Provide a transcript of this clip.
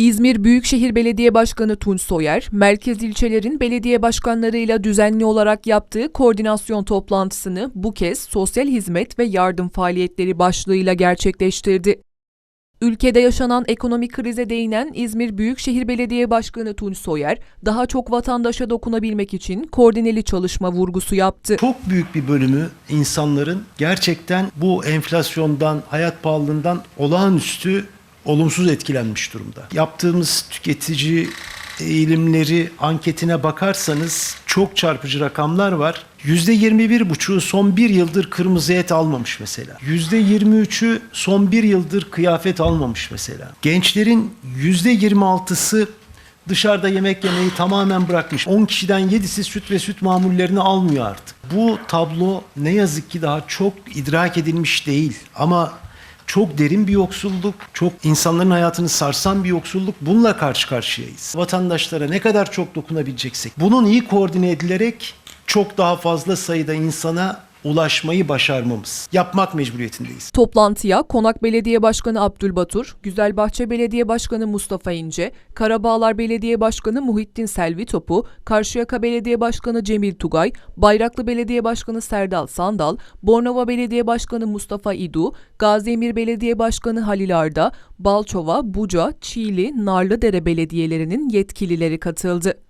İzmir Büyükşehir Belediye Başkanı Tunç Soyer, merkez ilçelerin belediye başkanlarıyla düzenli olarak yaptığı koordinasyon toplantısını bu kez sosyal hizmet ve yardım faaliyetleri başlığıyla gerçekleştirdi. Ülkede yaşanan ekonomik krize değinen İzmir Büyükşehir Belediye Başkanı Tunç Soyer, daha çok vatandaşa dokunabilmek için koordineli çalışma vurgusu yaptı. Çok büyük bir bölümü insanların gerçekten bu enflasyondan, hayat pahalılığından olağanüstü olumsuz etkilenmiş durumda. Yaptığımız tüketici eğilimleri anketine bakarsanız çok çarpıcı rakamlar var. %21,5'u son bir yıldır kırmızı et almamış mesela. %23'ü son bir yıldır kıyafet almamış mesela. Gençlerin %26'sı dışarıda yemek yemeyi tamamen bırakmış. 10 kişiden 7'si süt ve süt mamullerini almıyor artık. Bu tablo ne yazık ki daha çok idrak edilmiş değil ama çok derin bir yoksulluk, çok insanların hayatını sarsan bir yoksulluk. Bununla karşı karşıyayız. Vatandaşlara ne kadar çok dokunabileceksek, bunun iyi koordine edilerek çok daha fazla sayıda insana ulaşmayı başarmamız, yapmak mecburiyetindeyiz. Toplantıya Konak Belediye Başkanı Abdülbatur, Güzelbahçe Belediye Başkanı Mustafa İnce, Karabağlar Belediye Başkanı Muhittin Selvi Topu, Karşıyaka Belediye Başkanı Cemil Tugay, Bayraklı Belediye Başkanı Serdal Sandal, Bornova Belediye Başkanı Mustafa İdu, Gaziemir Belediye Başkanı Halil Arda, Balçova, Buca, Çiğli, Narlıdere belediyelerinin yetkilileri katıldı.